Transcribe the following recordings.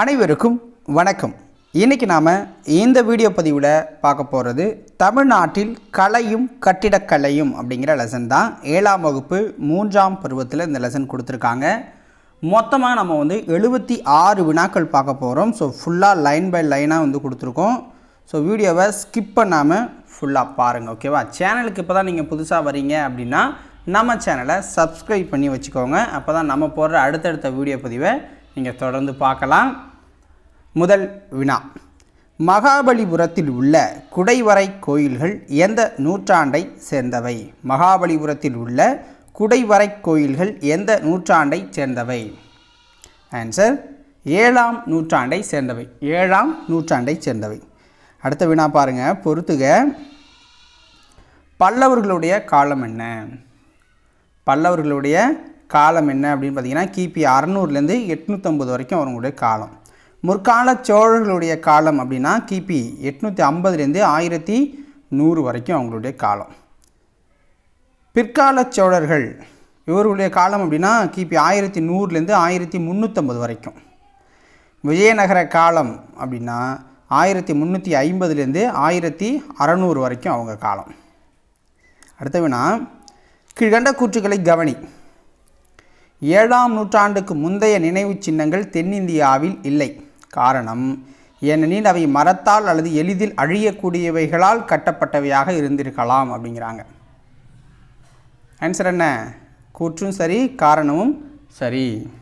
அனைவருக்கும் வணக்கம். இன்றைக்கி நாம் இந்த வீடியோ பதிவில் பார்க்க போகிறது தமிழ்நாட்டில் கலையும் கட்டிடக்கலையும் அப்படிங்கிற லெசன் தான். ஏழாம் வகுப்பு மூன்றாம் பருவத்தில் இந்த லெசன் கொடுத்துருக்காங்க. மொத்தமாக நம்ம வந்து எழுபத்தி ஆறு வினாக்கள் பார்க்க போகிறோம் ஸோ ஃபுல்லாக லைன் பை லைனாக வந்து கொடுத்துருக்கோம். ஸோ வீடியோவை ஸ்கிப் பண்ணாமல் ஃபுல்லாக பாருங்கள் ஓகேவா சேனலுக்கு இப்போ தான் நீங்கள் புதுசாக வரீங்க அப்படின்னா நம்ம சேனலை சப்ஸ்கிரைப் பண்ணி வச்சுக்கோங்க. அப்போ தான் நம்ம போடுற அடுத்தடுத்த வீடியோ பதிவை நீங்கள் தொடர்ந்து பார்க்கலாம். முதல் வினா. மகாபலிபுரத்தில் உள்ள குடைவரை கோயில்கள் எந்த நூற்றாண்டை சேர்ந்தவை? மகாபலிபுரத்தில் உள்ள குடைவரை கோயில்கள் எந்த நூற்றாண்டை சேர்ந்தவை? ஆன்சர் ஏழாம் நூற்றாண்டை சேர்ந்தவை. ஏழாம் நூற்றாண்டை சேர்ந்தவை. அடுத்த வினா பாருங்கள் பொறுத்துக. பல்லவர்களுடைய காலம் என்ன? பல்லவர்களுடைய காலம் என்ன அப்படின்னு பார்த்தீங்கன்னா கிபி அறநூறுலேருந்து எட்நூற்றம்பது வரைக்கும் அவங்களுடைய காலம். முற்கால சோழர்களுடைய காலம் அப்படின்னா கிபி எட்நூற்றி ஐம்பதுலேருந்து ஆயிரத்தி நூறு வரைக்கும் அவங்களுடைய காலம். பிற்கால சோழர்கள் இவர்களுடைய காலம் அப்படின்னா கிபி ஆயிரத்தி நூறுலேருந்து ஆயிரத்தி முந்நூற்றம்பது வரைக்கும். விஜயநகர காலம் அப்படின்னா ஆயிரத்தி முந்நூற்றி ஐம்பதுலேருந்து ஆயிரத்தி அறநூறு வரைக்கும் அவங்க காலம். அடுத்தவினா கீழ்கண்ட கூற்றுக்களை கவனி. ஏழாம் நூற்றாண்டுக்கு முந்தைய நினைவுச் சின்னங்கள் தென்னிந்தியாவில் இல்லை. காரணம் ஏனெனில் அவை மரத்தால் அல்லது எளிதில் அழியக்கூடியவைகளால் கட்டப்பட்டவையாக இருந்திருக்கலாம் அப்படிங்கிறாங்க. ஆன்சர் என்ன? கூற்றும் சரி காரணமும் சரி.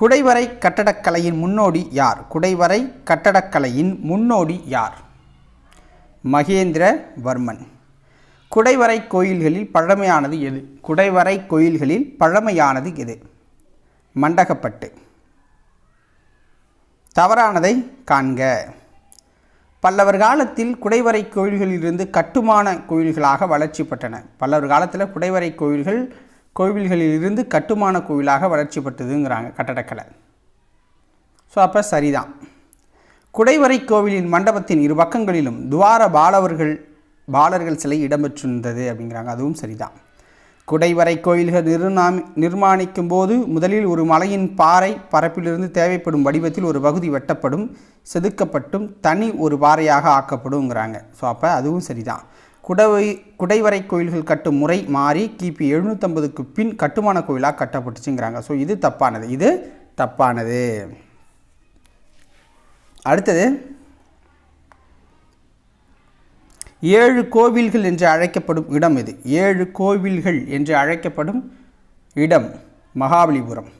குடைவரை கட்டடக்கலையின் முன்னோடி யார்? குடைவரை கட்டடக்கலையின் முன்னோடி யார்? மகேந்திரவர்மன். குடைவரை கோயில்களில் பழமையானது எது? குடைவரை கோயில்களில் பழமையானது எது? மண்டகப்பட்டு. தவறானதை காண்க. பல்லவர் காலத்தில் குடைவரை கோயில்களிலிருந்து கட்டுமான கோயில்களாக வளர்ச்சி பெற்றன பல்லவர் காலத்தில் குடைவரை கோயில்கள் கோவில்களிலிருந்து கட்டுமான கோயிலாக வளர்ச்சி பெற்றதுங்கிறாங்க கட்டடக்கலை. ஸோ அப்போ சரிதான். குடைவரை கோவிலின் மண்டபத்தின் இரு பக்கங்களிலும் துவார பாலவர்கள் பாலர்கள் சிலை இடம்பெற்றிருந்தது அப்படிங்கிறாங்க. அதுவும் சரிதான். குடைவரை கோயில்கள் நிர்ணாமி நிர்மாணிக்கும் போது முதலில் ஒரு மலையின் பாறை பரப்பிலிருந்து தேவைப்படும் வடிவத்தில் ஒரு பகுதி வெட்டப்படும் செதுக்கப்பட்டும் தனி ஒரு பாறையாக ஆக்கப்படுங்கிறாங்க ஸோ அப்போ அதுவும் சரிதான். குடவை குடைவரை கோயில்கள் கட்டும் முறை மாறி கிபி எழுநூற்றம்பதுக்கு பின் கட்டுமான கோயிலாக கட்டப்பட்டுச்சுங்கிறாங்க. ஸோ இது தப்பானது. இது தப்பானது. அடுத்தது ஏழு கோவில்கள் என்று அழைக்கப்படும் இடம் இது. ஏழு கோவில்கள் என்று அழைக்கப்படும் இடம் மகாபலிபுரம்.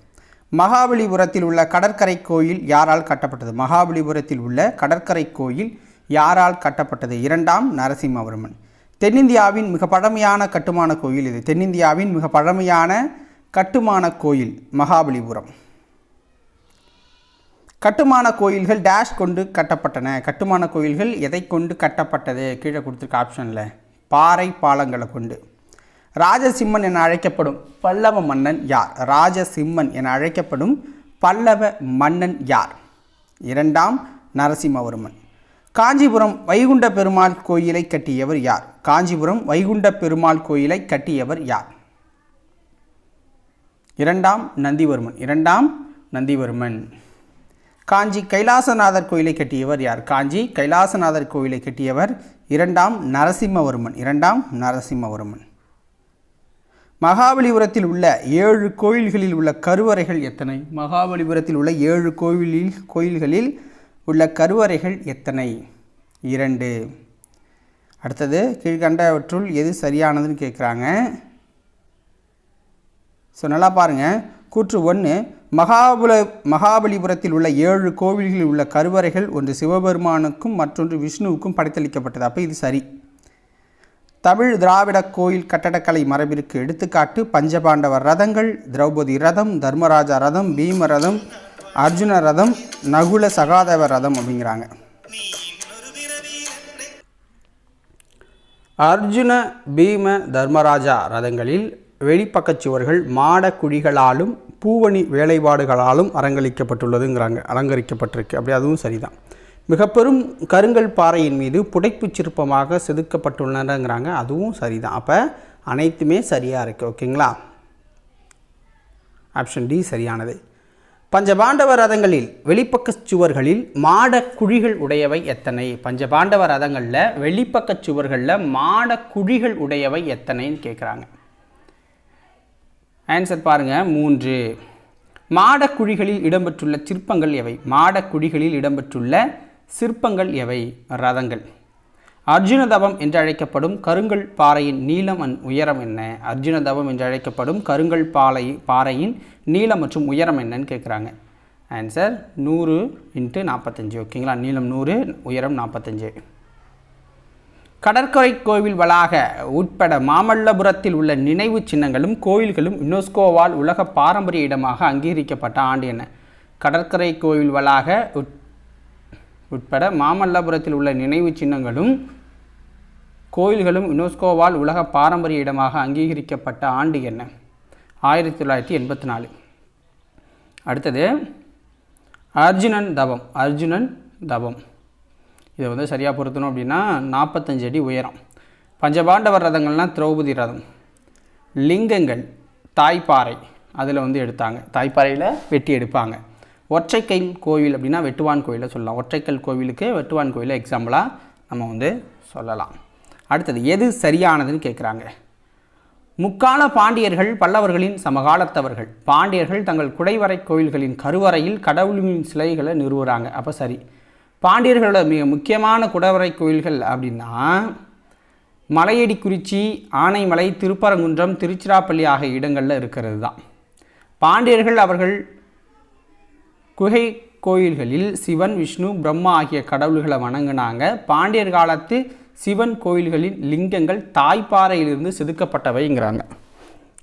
மகாபலிபுரத்தில் உள்ள கடற்கரை கோயில் யாரால் கட்டப்பட்டது? மகாபலிபுரத்தில் உள்ள கடற்கரை கோயில் யாரால் கட்டப்பட்டது? இரண்டாம் நரசிம்மவர்மன். தென்னிந்தியாவின் மிக பழமையான கட்டுமான கோயில் இது. தென்னிந்தியாவின் மிக பழமையான கட்டுமான கோயில் மகாபலிபுரம். கட்டுமான கோயில்கள் டேஷ் கொண்டு கட்டப்பட்டன. கட்டுமான கோயில்கள் எதை கொண்டு கட்டப்பட்டது? கீழே கொடுத்துருக்க ஆப்ஷனில் பாறை பாலங்களை கொண்டு. ராஜசிம்மன் என அழைக்கப்படும் பல்லவ மன்னன் யார்? ராஜசிம்மன் என அழைக்கப்படும் பல்லவ மன்னன் யார்? இரண்டாம் நரசிம்மவர்மன். காஞ்சிபுரம் வைகுண்ட பெருமாள் கோயிலை கட்டியவர் யார்? காஞ்சிபுரம் வைகுண்ட பெருமாள் கோயிலை கட்டியவர் யார்? இரண்டாம் நந்திவர்மன். இரண்டாம் நந்திவர்மன். காஞ்சி கைலாசநாதர் கோயிலை கட்டியவர் யார்? காஞ்சி கைலாசநாதர் கோயிலை கட்டியவர் இரண்டாம் நரசிம்மவர்மன். இரண்டாம் நரசிம்மவர்மன். மகாபலிபுரத்தில் உள்ள ஏழு கோயில்களில் உள்ள கருவறைகள் எத்தனை? மகாபலிபுரத்தில் உள்ள ஏழு கோயிலில் கோயில்களில் உள்ள கருவறைகள் எத்தனை? இரண்டு. அடுத்தது கீழ்கண்டவற்றுள் எது சரியானதுன்னு கேட்குறாங்க. ஸோ நல்லா பாருங்கள் கூற்று ஒன்று மகாபல மகாபலிபுரத்தில் உள்ள ஏழு கோவில்களில் உள்ள கருவறைகள் ஒன்று சிவபெருமானுக்கும் மற்றொன்று விஷ்ணுவுக்கும் படைத்தளிக்கப்பட்டது. அப்போ இது சரி. தமிழ் திராவிட கோயில் கட்டடக்கலை மரபிற்கு எடுத்துக்காட்டு பஞ்சபாண்டவர் ரதங்கள் திரௌபதி ரதம் தர்மராஜா ரதம் பீம ரதம் அர்ஜுன ரதம் நகுல சகாதேவ ரதம் அப்படிங்கிறாங்க. அர்ஜுன பீம தர்மராஜா ரதங்களில் வெளிப்பக்கச் சுவர்கள் மாடக்குழிகளாலும் பூவணி வேலைப்பாடுகளாலும் அலங்கரிக்கப்பட்டுள்ளதுங்கிறாங்க அலங்கரிக்கப்பட்டிருக்கு. அப்படி அதுவும் சரிதான். மிகப்பெரும் கருங்கல் பாறையின் மீது புடைப்புச் சிற்பமாக செதுக்கப்பட்டுள்ளனங்கிறாங்க அதுவும் சரிதான். அப்போ அனைத்துமே சரியாக இருக்குது ஓகேங்களா? ஆப்ஷன் டி சரியானது. பஞ்சபாண்டவ ரதங்களில் வெளிப்பக்க சுவர்களில் மாட குழிகள் உடையவை எத்தனை? பஞ்சபாண்டவ ரதங்களில் வெளிப்பக்க சுவர்களில் மாட குழிகள் உடையவை எத்தனைன்னு கேட்குறாங்க ஆன்சர் பாருங்கள் மூன்று. மாடக்குழிகளில் இடம்பெற்றுள்ள சிற்பங்கள் எவை? மாடக்குழிகளில் இடம்பெற்றுள்ள சிற்பங்கள் எவை? ரதங்கள். அர்ஜுன தபம் என்று அழைக்கப்படும் கருங்கல் பாறையின் நீளம் உயரம் என்ன? அர்ஜுன தபம் என்று அழைக்கப்படும் கருங்கல் பாலை பாறையின் நீளம் மற்றும் உயரம் என்னன்னு கேட்குறாங்க ஆன்சர் நூறு இன்ட்டு நாற்பத்தஞ்சு ஓகேங்களா? நீளம் நூறு உயரம் நாற்பத்தஞ்சு கடற்கரை கோவில் வளாக உட்பட மாமல்லபுரத்தில் உள்ள நினைவு சின்னங்களும் கோயில்களும் யுனெஸ்கோவால் உலக பாரம்பரிய இடமாக அங்கீகரிக்கப்பட்ட ஆண்டு என்ன கடற்கரை கோவில் வளாக உட் உட்பட மாமல்லபுரத்தில் உள்ள நினைவு சின்னங்களும் கோயில்களும் யுனெஸ்கோவால் உலக பாரம்பரிய இடமாக அங்கீகரிக்கப்பட்ட ஆண்டு என்ன ஆயிரத்தி தொள்ளாயிரத்தி எண்பத்தி நாலு. அடுத்தது அர்ஜுனன் தவம் அர்ஜுனன் தவம். இதை வந்து சரியாக பொருத்தணும் அப்படின்னா நாற்பத்தஞ்சு அடி உயரம். பஞ்சபாண்டவர் ரதங்கள்னால் திரௌபதி ரதம். லிங்கங்கள் தாய்ப்பாறை அதில் வந்து எடுத்தாங்க. தாய்ப்பாறையில் வெட்டி எடுப்பாங்க. ஒற்றைக்கல் கோவில் அப்படின்னா வெட்டுவான் கோயிலை சொல்லலாம். ஒற்றைக்கல் கோவிலுக்கு வெட்டுவான் கோயிலை எக்ஸாம்பிளாக நம்ம வந்து சொல்லலாம். அடுத்தது எது சரியானதுன்னு கேட்குறாங்க முக்கால பாண்டியர்கள் பல்லவர்களின் சமகாலத்தவர்கள். பாண்டியர்கள் தங்கள் குடைவரை கோயில்களின் கருவறையில் கடவுளின் சிலைகளை நிறுவுகிறாங்க அப்போ சரி பாண்டியர்களோட மிக முக்கியமான குடவரை கோயில்கள் அப்படின்னா மலையடிக்குறிச்சி ஆனைமலை திருப்பரங்குன்றம் திருச்சிராப்பள்ளி ஆகிய இடங்களில் இருக்கிறது தான். பாண்டியர்கள் அவர்கள் குகை கோயில்களில் சிவன் விஷ்ணு பிரம்மா ஆகிய கடவுள்களை வணங்கினாங்க. பாண்டியர் காலத்து சிவன் கோயில்களின் லிங்கங்கள் தாய்ப்பாறையிலிருந்து செதுக்கப்பட்டவைங்கிறாங்க.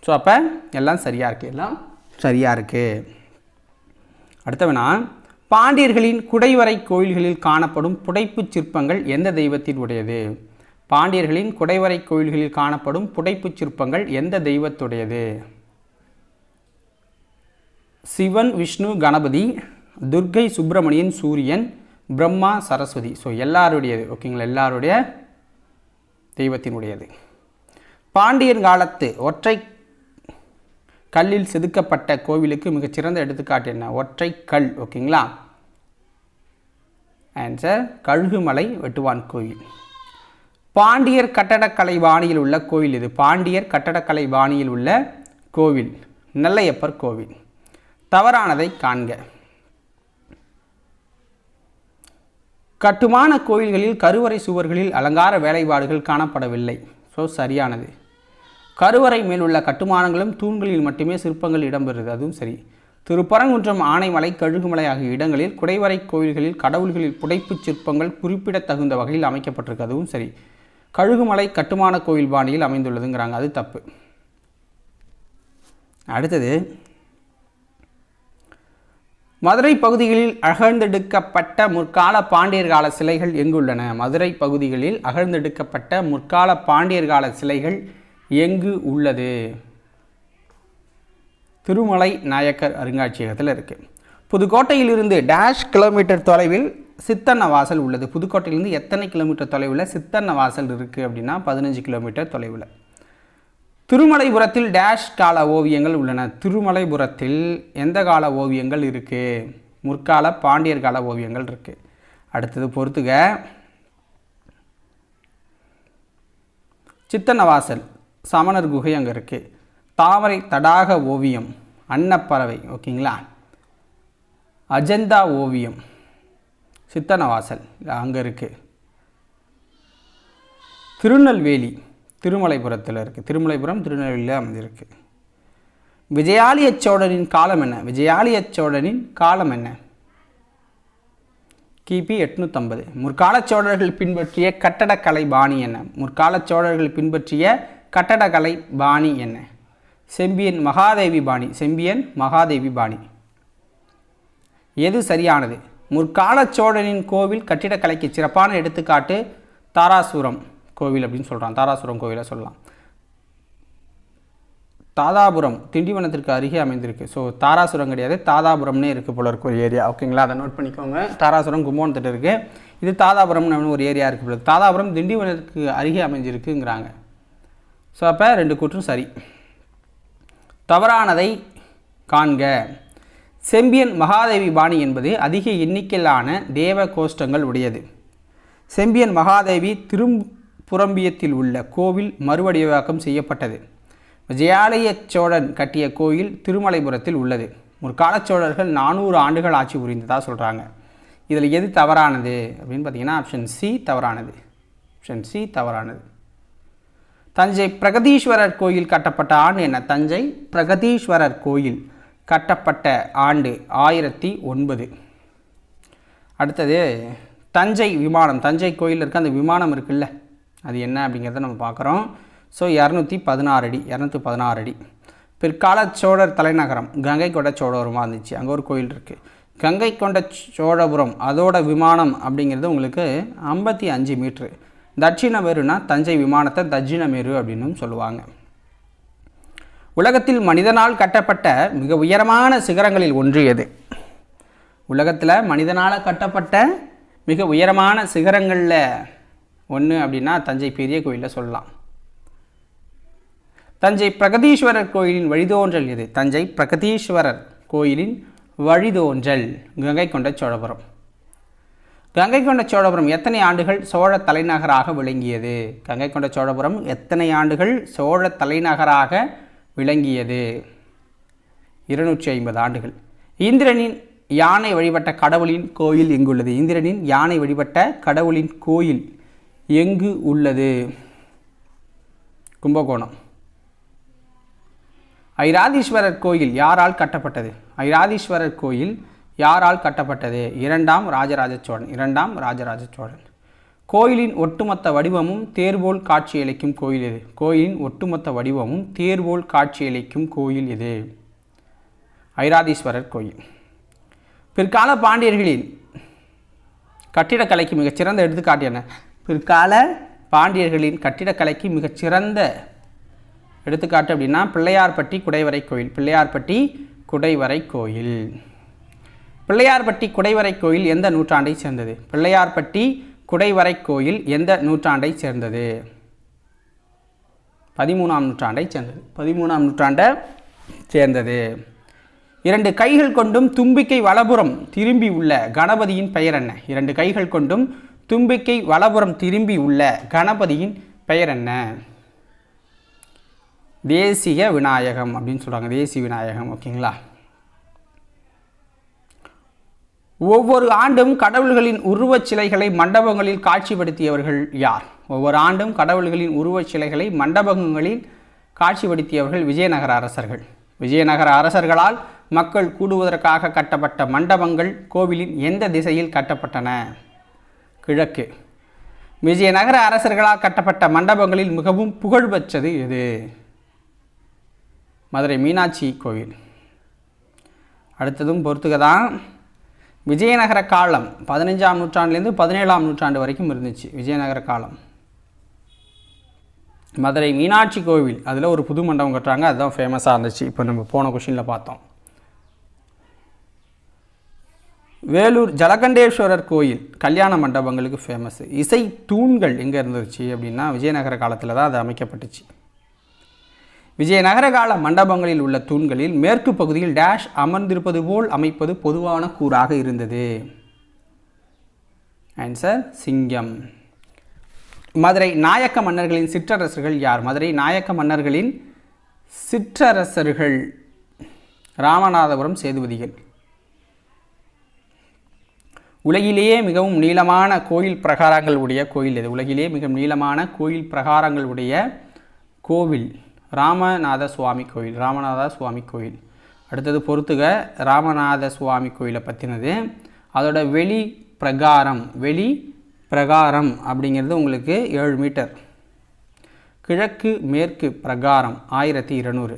ஸோ அப்போ எல்லாம் சரியாக இருக்குது எல்லாம் சரியாக இருக்குது அடுத்தவனா? பாண்டியர்களின் குடைவரை கோயில்களில் காணப்படும் புடைப்புச் சிற்பங்கள் எந்த தெய்வத்தின் உடையது? பாண்டியர்களின் குடைவரை கோயில்களில் காணப்படும் புடைப்புச் சிற்பங்கள் எந்த தெய்வத்துடையது? சிவன் விஷ்ணு கணபதி துர்க்கை சுப்பிரமணியன் சூரியன் பிரம்மா சரஸ்வதி. ஸோ எல்லாருடையது. ஓகேங்களா எல்லாருடைய தெய்வத்தினுடையது பாண்டியன் காலத்து ஒற்றை கல்லில் செதுக்கப்பட்ட கோவிலுக்கு மிகச்சிறந்த எடுத்துக்காட்டு என்ன? ஒற்றை கல். ஓகேங்களா ஆன்சர் கழுகுமலை வெட்டுவான் கோயில். பாண்டியர் கட்டடக்கலை பாணியில் உள்ள கோவில் இது. பாண்டியர் கட்டடக்கலை பாணியில் உள்ள கோவில். நெல்லையப்பர் கோவில். தவறானதை காண்க. கட்டுமான கோயில்களில் கருவறை சுவர்களில் அலங்கார வேலைப்பாடுகள் காணப்படவில்லை. ஸோ சரியானது. கருவறை மேலுள்ள கட்டுமானங்களும் தூண்களில் மட்டுமே சிற்பங்கள் இடம்பெறுது அதுவும் சரி. திருப்பரங்குன்றம் ஆனைமலை கழுகுமலை ஆகிய இடங்களில் குடைவரை கோயில்களில் கடவுள்களில் புடைப்புச் சிற்பங்கள் குறிப்பிடத்தகுந்த வகையில் அமைக்கப்பட்டிருக்கு. அதுவும் சரி. கழுகுமலை கட்டுமான கோயில் பாணியில் அமைந்துள்ளதுங்கிறாங்க. அது தப்பு. அடுத்தது மதுரை பகுதிகளில் அகழ்ந்தெடுக்கப்பட்ட முற்கால பாண்டியர் கால சிலைகள் எங்குள்ளன? மதுரை பகுதிகளில் அகழ்ந்தெடுக்கப்பட்ட முற்கால பாண்டியர் கால சிலைகள் எங்கு உள்ளது? திருமலை நாயக்கர் அருங்காட்சியகத்தில் இருக்குது புதுக்கோட்டையிலிருந்து டேஷ் கிலோமீட்டர் தொலைவில் சித்தன்ன வாசல் உள்ளது. புதுக்கோட்டையிலிருந்து எத்தனை கிலோமீட்டர் தொலைவில் சித்தன்ன வாசல் இருக்குது அப்படின்னா பதினஞ்சு கிலோமீட்டர் தொலைவில். திருமலைபுரத்தில் டேஷ் கால ஓவியங்கள் உள்ளன. திருமலைபுரத்தில் எந்த கால ஓவியங்கள் இருக்குது முற்கால பாண்டியர் கால ஓவியங்கள் இருக்குது அடுத்தது பொறுத்துக. சித்தன்னவாசல் சமணர் குகை அங்கே இருக்குது தாமரை தடாக ஓவியம் அன்னப்பறவை ஓகேங்களா? அஜந்தா ஓவியம் சித்தனவாசல் அங்கே இருக்குது திருநெல்வேலி திருமலைபுரத்தில் இருக்குது திருமலைபுரம் திருநெல்வேலியில் அமைஞ்சிருக்கு. விஜயாலய சோழனின் காலம் என்ன? விஜயாலய சோழனின் காலம் என்ன? கிபி எட்நூற்றம்பது முற்கால சோழர்கள் பின்பற்றிய கட்டடக்கலை பாணி என்ன? முற்கால சோழர்கள் பின்பற்றிய கட்டடக்கலை பாணி என்ன? செம்பியன் மகாதேவி பாணி செம்பியன் மகாதேவி பாணி. எது சரியானது? முற்கால சோழனின் கோவில் கட்டிடக்கலைக்கு சிறப்பான எடுத்துக்காட்டு தாராசுரம் கோவில் அப்படின்னு சொல்கிறான் தாராசுரம் கோவிலை சொல்லலாம். தாதாபுரம் திண்டிவனத்திற்கு அருகே அமைந்திருக்கு. ஸோ தாராசுரம் கிடையாது. தாதாபுரம்னே இருக்குது போல இருக்கு ஒரு ஏரியா ஓகேங்களா அதை நோட் பண்ணிக்கோங்க. தாராசுரம் கும்போணத்திட்ட இருக்குது இது தாதாபுரம்னு ஒரு ஏரியா இருக்குது போல தாதாபுரம் திண்டிவனத்துக்கு அருகே அமைஞ்சிருக்குங்கிறாங்க. ஸோ அப்போ ரெண்டு கூற்றும் சரி. தவறானதை காண்க. செம்பியன் மகாதேவி பாணி என்பது அதிக எண்ணிக்கையிலான தேவ கோஷ்டங்கள் உடையது. செம்பியன் மகாதேவி திரும்புரம்பியத்தில் உள்ள கோவில் மறுவடிவாக்கம் செய்யப்பட்டது. விஜயாலய சோழன் கட்டிய கோயில் திருமலைபுரத்தில் உள்ளது. முற்கால சோழர்கள் நானூறு ஆண்டுகள் ஆட்சி புரிந்ததாக சொல்கிறாங்க இதில் எது தவறானது? அப்படின்னு பார்த்தீங்கன்னா ஆப்ஷன் சி தவறானது. ஆப்ஷன் சி தவறானது. தஞ்சை பிரகதீஸ்வரர் கோயில் கட்டப்பட்ட ஆண்டு என்ன? தஞ்சை பிரகதீஸ்வரர் கோயில் கட்டப்பட்ட ஆண்டு ஆயிரத்தி ஒன்பது. அடுத்தது தஞ்சை விமானம். தஞ்சை கோயில் இருக்க அந்த விமானம் இருக்குல்ல? அது என்ன அப்படிங்கிறத நம்ம பார்க்குறோம். ஸோ இரநூத்தி பதினாறு அடி இரநூத்தி பதினாறு அடி. பிற்கால சோழர் தலைநகரம் கங்கை கொண்ட சோழபுரமாக இருந்துச்சு. அங்கே ஒரு கோயில் இருக்குது கங்கை கொண்ட சோழபுரம் அதோட விமானம் அப்படிங்கிறது உங்களுக்கு ஐம்பத்தி அஞ்சு மீட்ரு தட்சிண மேருனா தஞ்சை விமானத்தை தட்சிண மேரு அப்படின்னும் சொல்லுவாங்க. உலகத்தில் மனிதனால் கட்டப்பட்ட மிக உயரமான சிகரங்களில் ஒன்று எது? உலகத்தில் மனிதனால் கட்டப்பட்ட மிக உயரமான சிகரங்களில் ஒன்று அப்படின்னா தஞ்சை பெரிய கோயிலில் சொல்லலாம். தஞ்சை பிரகதீஸ்வரர் கோயிலின் வழிதோன்றல் எது? தஞ்சை பிரகதீஸ்வரர் கோயிலின் வழிதோன்றல் கங்கை கொண்ட சோழபுரம். கங்கை கொண்ட சோழபுரம் எத்தனை ஆண்டுகள் சோழ தலைநகராக விளங்கியது? கங்கை கொண்ட சோழபுரம் எத்தனை ஆண்டுகள் சோழ தலைநகராக விளங்கியது? இருநூற்றி ஐம்பது ஆண்டுகள். இந்திரனின் யானை வழிபட்ட கடவுளின் கோயில் எங்குள்ளது? இந்திரனின் யானை வழிபட்ட கடவுளின் கோயில் எங்கு உள்ளது? கும்பகோணம். ஐராதீஸ்வரர் கோயில் யாரால் கட்டப்பட்டது? ஐராதீஸ்வரர் கோயில் யாரால் கட்டப்பட்டது? இரண்டாம் ராஜராஜ சோழன் இரண்டாம் ராஜராஜ சோழன் கோயிலின் ஒட்டுமொத்த வடிவமும் தேர்போல் காட்சியளிக்கும் கோயில் எது? கோயிலின் ஒட்டுமொத்த வடிவமும் தேர்போல் காட்சியளிக்கும் கோயில் எது? ஐராதீஸ்வரர் கோயில். பிற்கால பாண்டியர்களின் கட்டிடக்கலைக்கு மிகச்சிறந்த எடுத்துக்காட்டு என்ன? பிற்கால பாண்டியர்களின் கட்டிடக்கலைக்கு மிகச்சிறந்த எடுத்துக்காட்டு அப்படின்னா பிள்ளையார்பட்டி குடைவரை கோயில் பிள்ளையார்பட்டி குடைவரை கோயில். பிள்ளையார்பட்டி குடைவரை கோயில் எந்த நூற்றாண்டை சேர்ந்தது? பிள்ளையார்பட்டி குடைவரை கோயில் எந்த நூற்றாண்டை சேர்ந்தது? பதிமூணாம் நூற்றாண்டை சேர்ந்தது. பதிமூணாம் நூற்றாண்டை சேர்ந்தது. இரண்டு கைகள் கொண்டும் தும்பிக்கை வலபுறம் திரும்பி உள்ள கணபதியின் பெயர் என்ன? இரண்டு கைகள் கொண்டும் தும்பிக்கை வலபுறம் திரும்பி உள்ள கணபதியின் பெயர் என்ன? தேசிய விநாயகம் அப்படின்னு சொல்கிறாங்க தேசிய விநாயகம் ஓகேங்களா? ஒவ்வொரு ஆண்டும் கடவுள்களின் உருவச் சிலைகளை மண்டபங்களில் காட்சிப்படுத்தியவர்கள் யார்? ஒவ்வொரு ஆண்டும் கடவுள்களின் உருவச் சிலைகளை மண்டபங்களில் காட்சிப்படுத்தியவர்கள் விஜயநகர அரசர்கள். விஜயநகர அரசர்களால் மக்கள் கூடுவதற்காக கட்டப்பட்ட மண்டபங்கள் கோவிலின் எந்த திசையில் கட்டப்பட்டன? கிழக்கு. விஜயநகர அரசர்களால் கட்டப்பட்ட மண்டபங்களில் மிகவும் புகழ்பெற்றது எது? மதுரை மீனாட்சி கோவில். அடுத்ததும் பொறுத்துக்க தான் விஜயநகர காலம் பதினஞ்சாம் நூற்றாண்டுலேருந்து பதினேழாம் நூற்றாண்டு வரைக்கும் இருந்துச்சு விஜயநகர காலம். மதுரை மீனாட்சி கோவில் அதில் ஒரு புது மண்டபம் கட்டுறாங்க அதுதான் ஃபேமஸாக இருந்துச்சு. இப்போ நம்ம போன கொஷினில் பார்த்தோம். வேலூர் ஜலகண்டேஸ்வரர் கோயில் கல்யாண மண்டபங்களுக்கு ஃபேமஸ் இசை தூண்கள் எங்கே இருந்துச்சு அப்படின்னா விஜயநகர காலத்தில் தான் அது அமைக்கப்பட்டுச்சு. விஜயநகர கால மண்டபங்களில் உள்ள தூண்களில் மேற்கு பகுதியில் டேஷ் அமர்ந்திருப்பது போல் அமைப்பது பொதுவான கூறாக இருந்தது. ஆன்சர் சிங்கம். மதுரை நாயக்க மன்னர்களின் சிற்றரசர்கள் யார்? மதுரை நாயக்க மன்னர்களின் சிற்றரசர்கள் ராமநாதபுரம் சேதுபதிகள். உலகிலேயே மிகவும் நீளமான கோயில் பிரகாரங்கள் உடைய கோயில் இது உலகிலேயே மிக நீளமான கோயில் பிரகாரங்கள் உடைய கோவில். ராமநாத சுவாமி கோயில் ராமநாத சுவாமி கோயில். அடுத்தது பொறுத்துக ராமநாத சுவாமி கோயிலை பற்றினது அதோட வெளி பிரகாரம் வெளி பிரகாரம் அப்படிங்கிறது உங்களுக்கு ஏழு மீட்டர். கிழக்கு மேற்கு பிரகாரம் ஆயிரத்தி இருநூறு.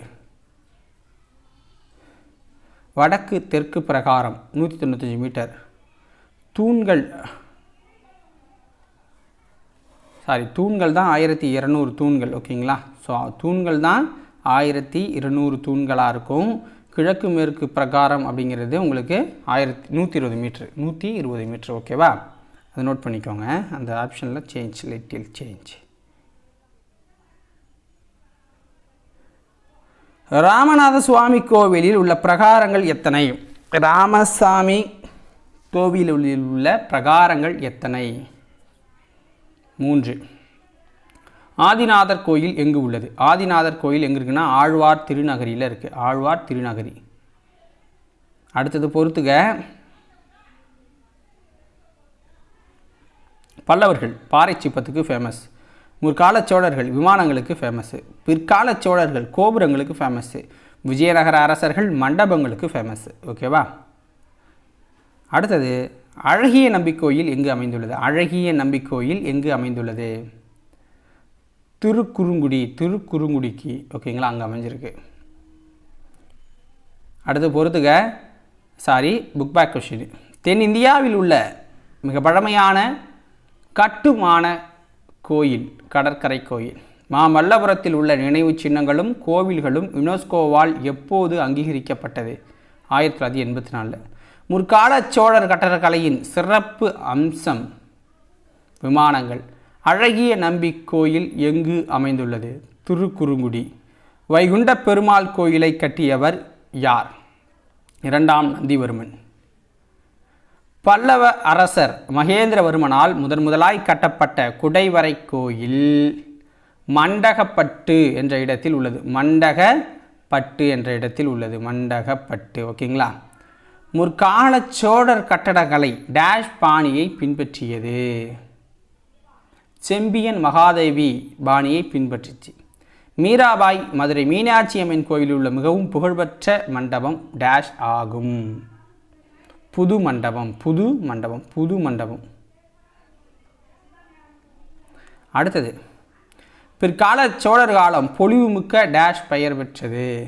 வடக்கு தெற்கு பிரகாரம் நூற்றி தொண்ணூத்தஞ்சு மீட்டர். தூண்கள் சாரி தூண்கள் தான் ஆயிரத்தி இரநூறு தூண்கள் ஓகேங்களா ஸோ தூண்கள் தான் ஆயிரத்தி இருநூறு தூண்களாக இருக்கும். கிழக்கு மேற்கு பிரகாரம் அப்படிங்கிறது உங்களுக்கு ஆயிரத்தி நூற்றி இருபது மீட்ரு நூற்றி இருபது மீட்ரு ஓகேவா அதை நோட் பண்ணிக்கோங்க. அந்த ஆப்ஷனில் change little change Ramanatha Swamy கோவிலில் உள்ள பிரகாரங்கள் எத்தனை? ராமசாமி கோவிலில் உள்ள பிரகாரங்கள் எத்தனை? மூன்று. ஆதிநாதர் கோயில் எங்கு உள்ளது? ஆதிநாதர் கோயில் எங்கே இருக்குன்னா ஆழ்வார் திருநகரியில் இருக்குது ஆழ்வார் திருநகரி. அடுத்தது பொறுத்துக. பல்லவர்கள் பாறை சிப்பத்துக்கு ஃபேமஸ் முற்கால சோழர்கள் விமானங்களுக்கு ஃபேமஸ்ஸு பிற்கால சோழர்கள் கோபுரங்களுக்கு ஃபேமஸ்ஸு விஜயநகர அரசர்கள் மண்டபங்களுக்கு ஃபேமஸ்ஸு ஓகேவா அடுத்தது அழகிய நம்பிக்கோயில் எங்கு அமைந்துள்ளது? அழகிய நம்பிக்கோயில் எங்கு அமைந்துள்ளது? திருக்குறுங்குடி திருக்குறுங்குடிக்கு. ஓகேங்களா அங்கே அமைஞ்சிருக்கு. அடுத்து பொறுத்துக. சாரி புக் பேக் கொஷின் தென்னிந்தியாவில் உள்ள மிக பழமையான கட்டுமான கோயில் கடற்கரை கோயில். மாமல்லபுரத்தில் உள்ள நினைவு சின்னங்களும் கோவில்களும் யுனெஸ்கோவால் எப்போது அங்கீகரிக்கப்பட்டது? ஆயிரத்தி தொள்ளாயிரத்தி எண்பத்தி நாலில். முற்கால சோழர் கட்டடக்கலையின் சிறப்பு அம்சம் விமானங்கள். அழகிய நம்பி கோயில் எங்கு அமைந்துள்ளது? திருக்குறுங்குடி. வைகுண்ட பெருமாள் கோயிலை கட்டியவர் யார்? இரண்டாம் நந்திவர்மன். பல்லவ அரசர் மகேந்திரவர்மனால் முதன் முதலாய் கட்டப்பட்ட குடைவரை கோயில் மண்டகப்பட்டு என்ற இடத்தில் உள்ளது. மண்டகப்பட்டு என்ற இடத்தில் உள்ளது. மண்டகப்பட்டு. ஓகேங்களா? முற்கால சோழர் கட்டடக்கலை டேஷ் பாணியை பின்பற்றியது. செம்பியன் மகாதேவி பாணியை பின்பற்றிச்சு. மீராபாய் மதுரை மீனாட்சி அம்மன் கோயிலில் உள்ள மிகவும் புகழ்பெற்ற மண்டபம் டேஷ் ஆகும். புது மண்டபம் புது மண்டபம் புது மண்டபம். அடுத்தது பிற்கால சோழர் காலம் பொலிவுமிக்க டேஷ் பெயர் பெற்றது.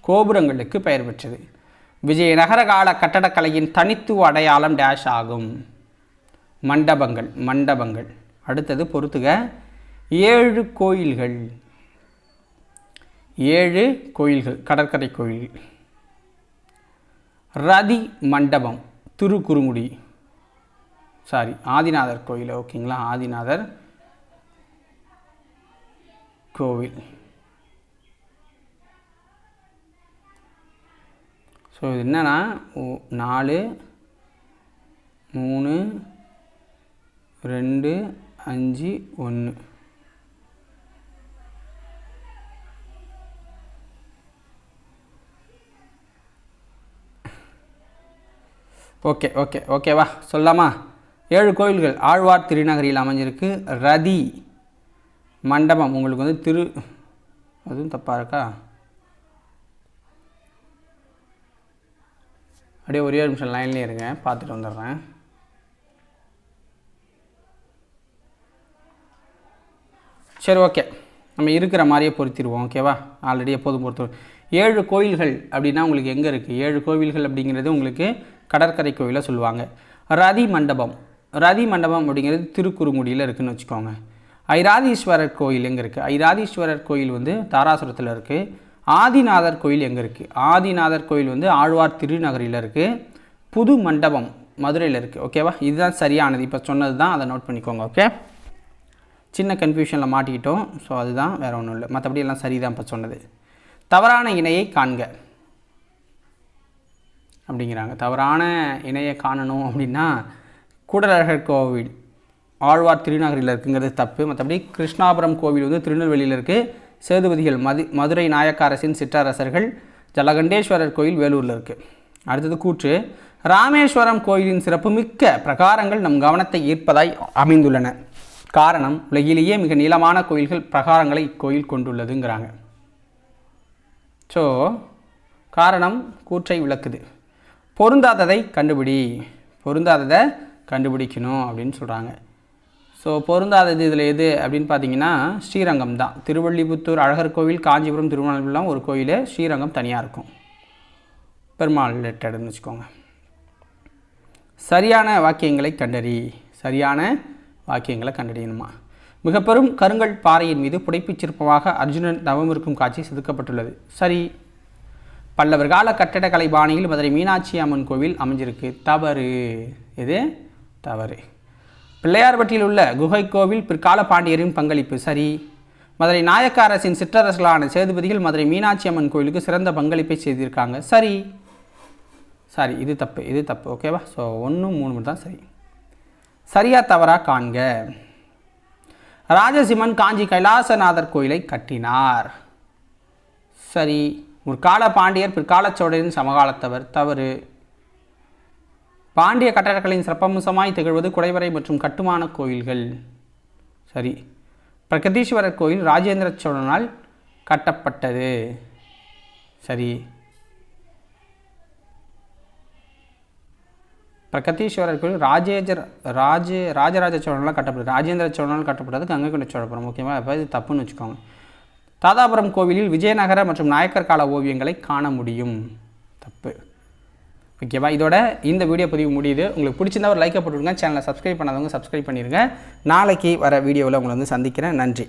கோபுரங்களுக்கு பெயர் பெற்றது. விஜயநகர கால கட்டடக்கலையின் தனித்துவ அடையாளம் டேஷ் ஆகும். மண்டபங்கள் மண்டபங்கள். அடுத்தது பொறுத்துக ஏழு கோயில்கள். ஏழு கோயில்கள் கடற்கரை கோயில். ரதி மண்டபம் திருக்குறுங்குடி. சாரி ஆதிநாதர் கோயில் ஓகேங்களா? ஆதிநாதர் கோவில். ஸோ இது என்னென்னா ஓ- நாலு மூணு ரெண்டு அஞ்சு ஒன்று ஓகே ஓகே ஓகேவா சொல்லாமா ஏழு கோயில்கள் ஆழ்வார் திருநகரியில் அமைஞ்சிருக்கு. ரதி மண்டபம் உங்களுக்கு வந்து திரு அதுவும் தப்பாக இருக்கா? அப்படியே ஒரே ஒரு நிமிஷம் லைன்லேயே இருங்க. பார்த்துட்டு வந்துடுறேன். சரி ஓகே நம்ம இருக்கிற மாதிரியே பொருத்திடுவோம் ஓகேவா ஆல்ரெடி எப்போதும் பொறுத்து ஏழு கோயில்கள் அப்படின்னா உங்களுக்கு எங்கே இருக்குது ஏழு கோவில்கள் அப்படிங்கிறது உங்களுக்கு கடற்கரை கோவிலை சொல்லுவாங்க. ரதி மண்டபம். ரதி மண்டபம் அப்படிங்கிறது திருக்குறுங்குடியில் இருக்குன்னு வச்சுக்கோங்க. ஐராதீஸ்வரர் கோயில் எங்கே இருக்குது ஐராதீஸ்வரர் கோயில் வந்து தாராசுரத்தில் இருக்குது ஆதிநாதர் கோயில் எங்கே இருக்குது ஆதிநாதர் கோயில் வந்து ஆழ்வார் திருநகரில் இருக்குது புது மண்டபம் மதுரையில் இருக்குது ஓகேவா இதுதான் சரியானது. இப்போ சொன்னது தான் அதை நோட் பண்ணிக்கோங்க ஓகே சின்ன கன்ஃபியூஷனில் மாட்டிக்கிட்டோம். ஸோ அதுதான் வேறு ஒன்றும் இல்லை. மற்றபடி எல்லாம் சரி தான் இப்போ சொன்னது. தவறான இணையை காண்க. அப்படிங்கிறாங்க. தவறான இணையை காணணும் அப்படின்னா கூடலழகர் கோவில் ஆழ்வார் திருநகரில் இருக்குங்கிறது தப்பு. மற்றபடி கிருஷ்ணாபுரம் கோவில் வந்து திருநெல்வேலியில் இருக்குது சேதுபதிகள் மது மதுரை நாயக்க அரசின் சிற்றரசர்கள் ஜலகண்டேஸ்வரர் கோயில் வேலூரில் இருக்குது அடுத்தது கூற்று ராமேஸ்வரம் கோயிலின் சிறப்புமிக்க பிரகாரங்கள் நம் கவனத்தை ஈர்ப்பதாய் அமைந்துள்ளன. காரணம் உலகிலேயே மிக நீளமான கோயில்கள் பிரகாரங்களை இக்கோயில் கொண்டுள்ளதுங்கிறாங்க. ஸோ காரணம் கூற்றை விளக்குது. பொருந்தாததை கண்டுபிடி பொருந்தாததை கண்டுபிடிக்கணும் அப்படின்னு சொல்கிறாங்க ஸோ பொருந்தாதது இதில் எது அப்படின்னு பார்த்தீங்கன்னா ஸ்ரீரங்கம் தான் திருவள்ளிபுத்தூர் அழகர் கோவில் காஞ்சிபுரம் திருவண்ணாமலைலாம் ஒரு கோயில் ஸ்ரீரங்கம் தனியாக இருக்கும். பெருமாள் ரிலேட்டடுன்னு வச்சுக்கோங்க. சரியான வாக்கியங்களை கண்டறி சரியான வாக்கியங்களை கண்டறியணுமா? மிக பெரும் கருங்கல் பாறையின் மீது புடைப்புச் சிற்பமாக அர்ஜுனன் தவம் இருக்கும் காட்சி செதுக்கப்பட்டுள்ளது. சரி. பல்லவர் கால கட்டடக்கலை பாணியில் மதுரை மீனாட்சி அம்மன் கோவில் அமைஞ்சிருக்கு. தவறு. இது தவறு. பிள்ளையார்பட்டியில் உள்ள குகை கோவில் பிற்கால பாண்டியரின் பங்களிப்பு சரி. மதுரை நாயக்க அரசின் சிற்றரசர்களான சேதுபதிகள் மதுரை மீனாட்சி அம்மன் கோயிலுக்கு சிறந்த பங்களிப்பை செய்திருக்காங்க. சரி. சாரி இது தப்பு இது தப்பு. ஓகேவா? ஸோ ஒன்று மூணு மட்டும் தான் சரி. சரியா தவறா காண்க. ராஜசிம்மன் காஞ்சி கைலாசநாதர் கோயிலை கட்டினார். சரி. முற்கால பாண்டியர் பிற்கால சோழரின் சமகாலத்தவர். தவறு. பாண்டிய கட்டடக்கலையின் சிறப்பம்சமாய் திகழ்வது குடைவரை மற்றும் கட்டுமான கோயில்கள். சரி. பிரகதீஸ்வரர் கோயில் ராஜேந்திர சோழனால் கட்டப்பட்டது. சரி. பிரகதீஸ்வரர் கோயில் ராஜேஜர் ராஜ ராஜராஜ சோழனால் கட்டப்பட்டது. ராஜேந்திர சோழனால் கட்டப்பட்டது கங்கை கொண்ட சோழபுரம். ஓகேவா? அப்போ இது தப்புன்னு வச்சுக்கோங்க. தாதாபுரம் கோவிலில் விஜயநகர மற்றும் நாயக்கர் கால ஓவியங்களை காண முடியும். தப்பு. ஓகேவா இதோட இந்த வீடியோ பதிவு முடியுது. உங்களுக்கு பிடிச்சிருந்தா ஒரு லைக்கை போட்டுருங்க சேனலை சப்ஸ்கிரைப் பண்ணாதவங்க சப்ஸ்கிரைப் பண்ணிடுங்க நாளைக்கு வர வீடியோவில் உங்களை வந்து சந்திக்கிறேன். நன்றி.